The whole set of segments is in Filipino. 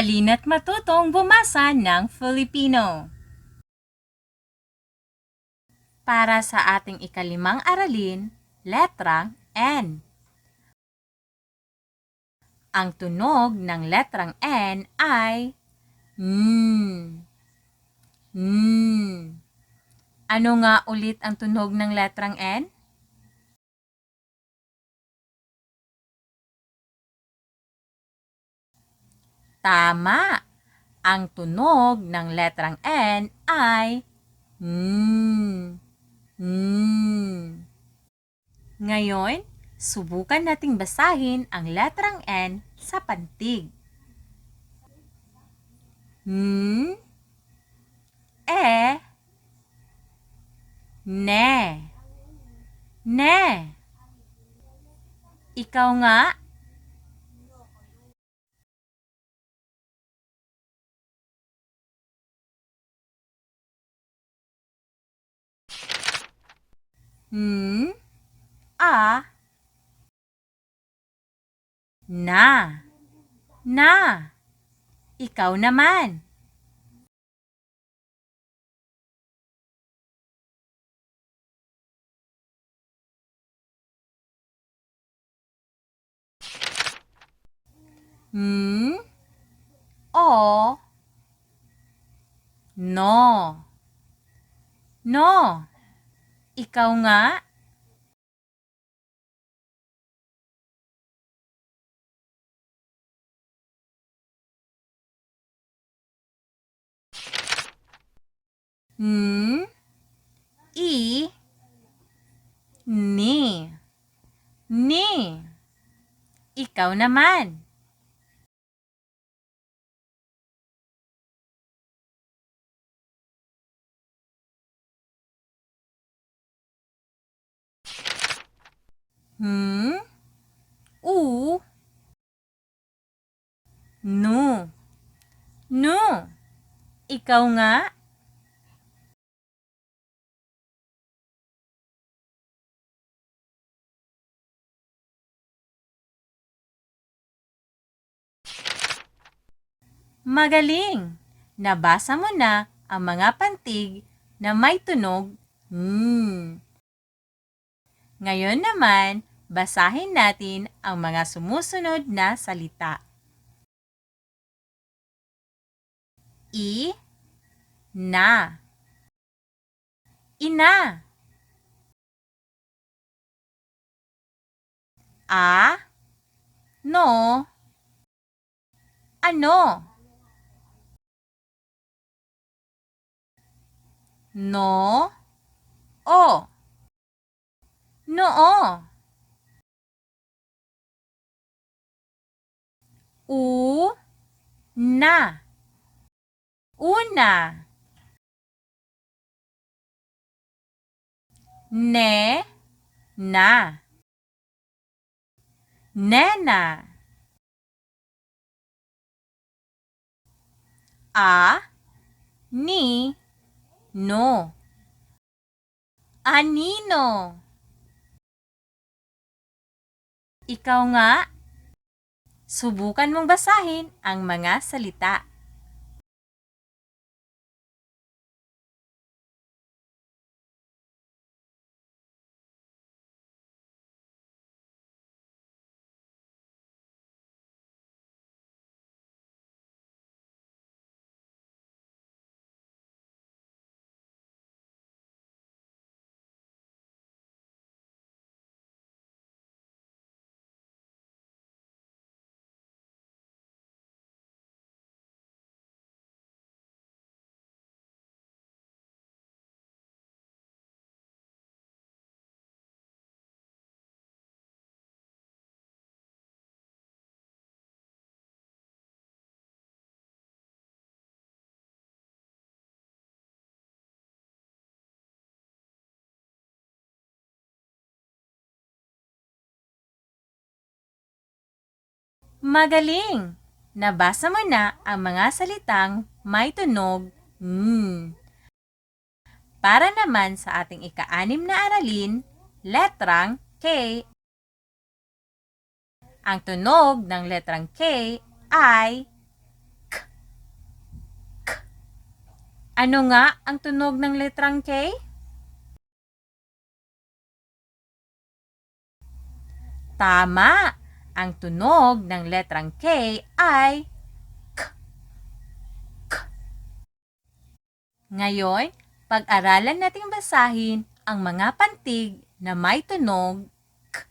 Halina't matutong bumasa ng Filipino. Para sa ating ikalimang aralin, letrang N. Ang tunog ng letrang N ay N. N. Ano nga ulit ang tunog ng letrang N? Tama! Ang tunog ng letrang N ay N. N. Ngayon, subukan nating basahin ang letrang N sa pantig. N. E. Ne. Ne. Ikaw nga, na, na. Ikaw naman. N, o, no. No. Ikaw nga? N, i, ni. Ni. Ikaw naman. Hmm? U? Nu. Nu. Ikaw nga? Magaling! Nabasa mo na ang mga pantig na may tunog hmm. Ngayon naman, basahin natin ang mga sumusunod na salita. I, na. Ina. A, no. Ano? No, o. Noo. U, na. Una. Ne, na. Nena. A, ni, no. Anino. Ikaw nga, subukan mong basahin ang mga salita. Magaling! Nabasa mo na ang mga salitang may tunog mm. Para naman sa ating ika-anim na aralin, letrang K. Ang tunog ng letrang K ay K. Ano nga ang tunog ng letrang K? Tama! Ang tunog ng letrang K ay K. K. Ngayon, pag-aralan nating basahin ang mga pantig na may tunog K.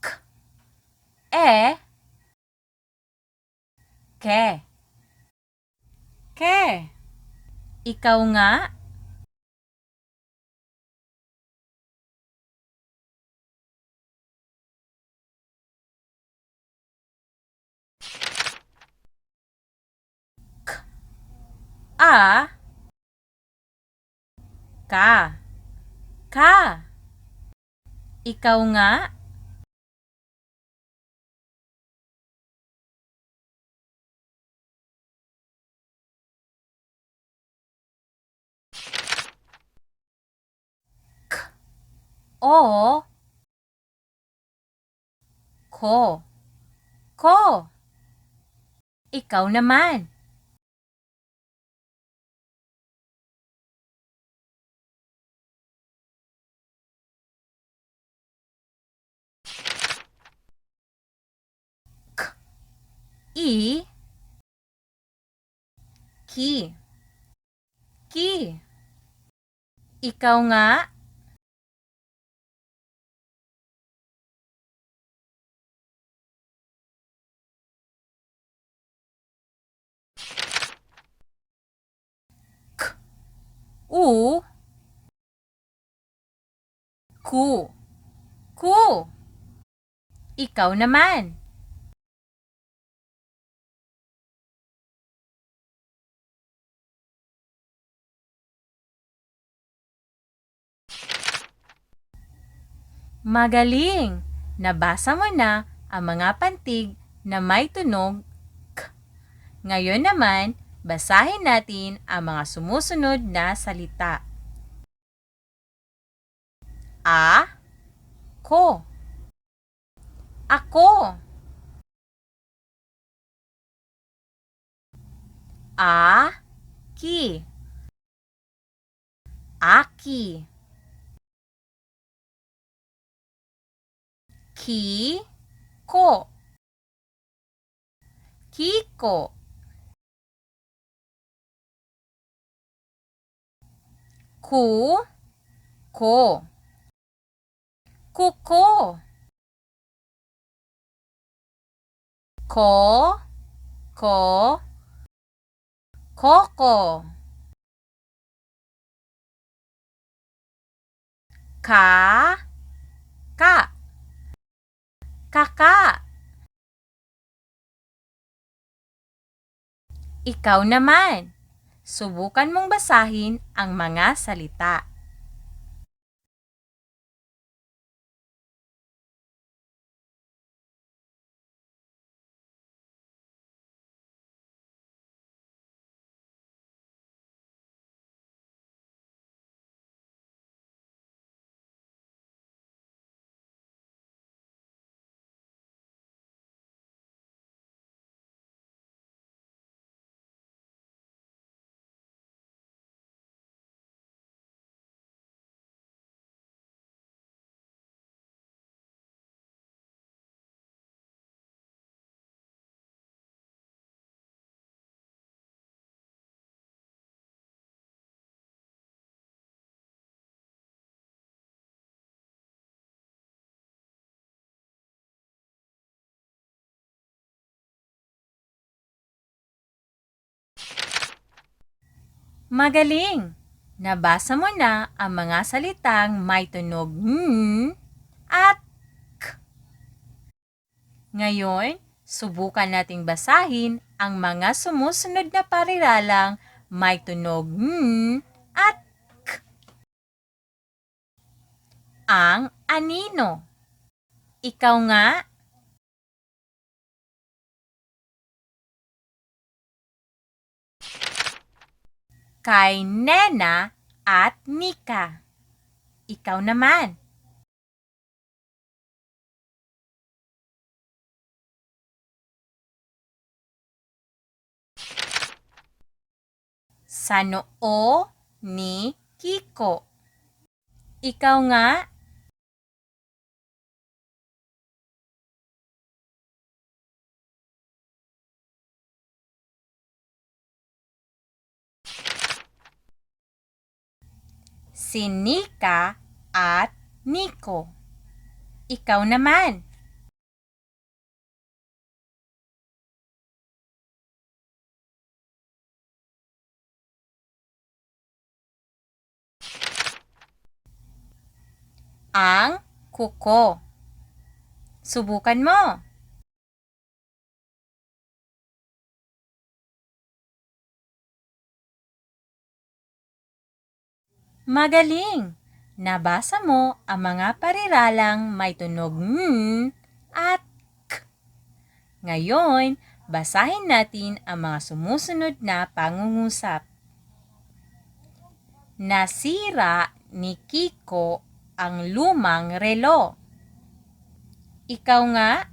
K. E. Ke. Ke. Ikaw nga. A. Ka. Ka. Ikaw nga. O. Ko. Ko. Ikaw naman. I. Ki. Ki. Ikaw nga. K. U. Ku. Ku. Ikaw naman. Magaling! Nabasa mo na ang mga pantig na may tunog K. Ngayon naman, basahin natin ang mga sumusunod na salita. A. Ko. Ako. A. Ki. Aki. Ki. Ko. Kiko. Ku. Ko. Kuko. Ko. Ko. Koko. Ka. Ka. Kaka. Ikaw naman. Subukan mong basahin ang mga salita. Magaling! Nabasa mo na ang mga salitang may tunog hmm at k. Ngayon, subukan nating basahin ang mga sumusunod na pariralang may tunog hmm at k. Ang anino. Ikaw nga, kay Nena at Nika. Ikaw naman. Sa noo ni Kiko. Ikaw nga si Nika at Nico. Ikaw naman. Ang kuko. Subukan mo. Magaling! Nabasa mo ang mga pariralang may tunog n at k. Ngayon, basahin natin ang mga sumusunod na pangungusap. Nasira ni Kiko ang lumang relo. Ikaw nga,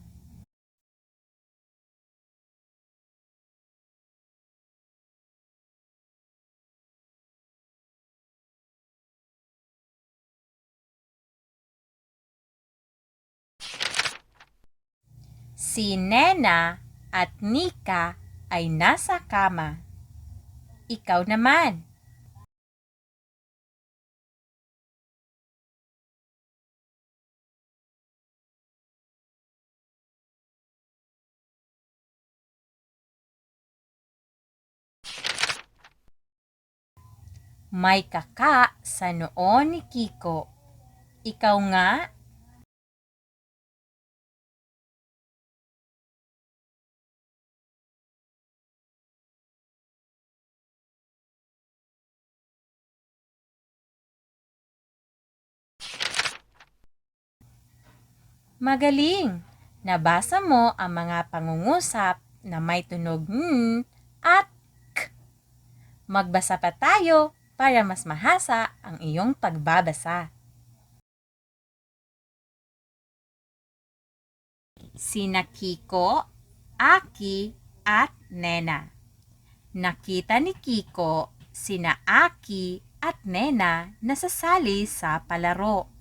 si Nena at Nika ay nasa kama. Ikaw naman. May kaka sa noo ni Kiko. Ikaw nga, Magaling! Nabasa mo ang mga pangungusap na may tunog n at k. Magbasa pa tayo para mas mahasa ang iyong pagbabasa. Sina Kiko, Aki, at Nena. Nakita ni Kiko sina Aki at Nena nasasali sa palaro.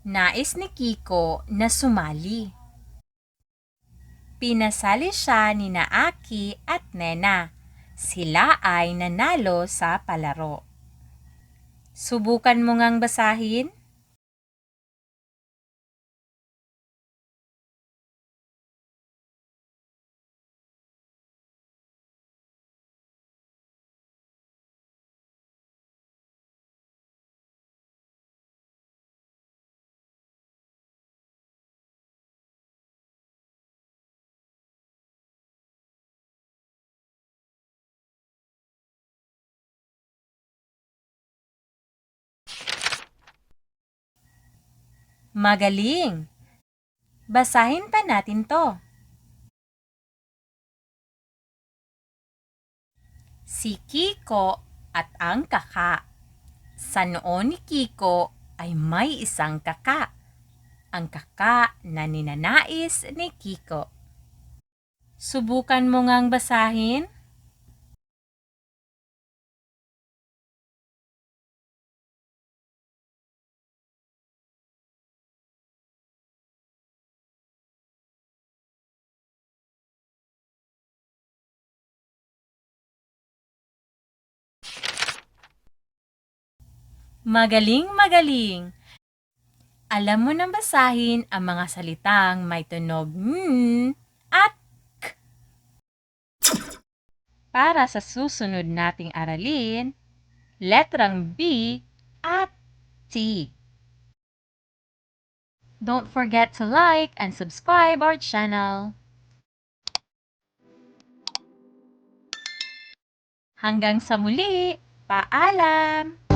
Nais ni Kiko na sumali. Pinasali siya ni Naaki at Nena. Sila ay nanalo sa palaro. Subukan mo ngang basahin? Magaling! Basahin pa natin to. Si Kiko at ang kaka. Sa noo ni Kiko ay may isang kaka. Ang kaka na ninanais ni Kiko. Subukan mo ngang basahin? Magaling, magaling! Alam mo nang basahin ang mga salitang may tunog n at k. Para sa susunod nating aralin, letrang B at T. Don't forget to like and subscribe our channel. Hanggang sa muli, paalam!